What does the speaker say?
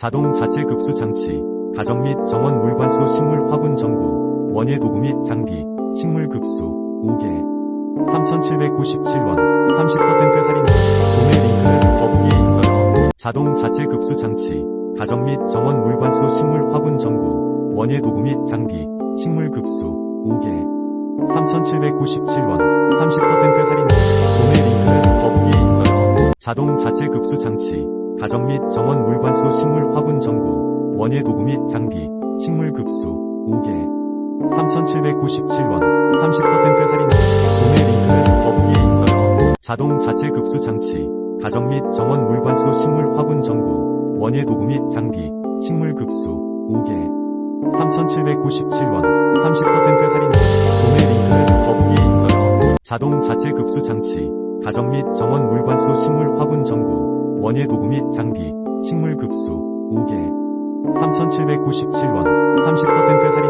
자동 자체 급수 장치, 가정 및 정원 물관수 식물 화분 전구, 원예 도구 및 장비, 식물 급수, 5개. 3,797원, 30% 할인. 구매 링크는 더보기에 있어요. 자동 자체 급수 장치, 가정 및 정원 물관수 식물 화분 전구, 원예 도구 및 장비, 식물 급수, 5개. 3,797원, 30% 할인. 구매 링크는 더보기에 있어요. 자동 자체 급수 장치, 가정 및 정원 물관수 식물 화분 전구, 원예 도구 및 장비, 식물 급수, 5개. 3,797원, 30% 할인. 구매 링크는 더보기에 있어요. 자동 자체 급수 장치, 가정 및 정원 물관수 식물 화분 전구, 원예 도구 및 장비, 식물 급수, 5개. 3,797원, 30% 할인. 구매 링크는 더보기에 있어요. 자동 자체 급수 장치, 가정 및 정원 물관수 식물 화분 전구, 원예 도구 및 장비, 식물 급수, 5개. 3,797원, 30% 할인.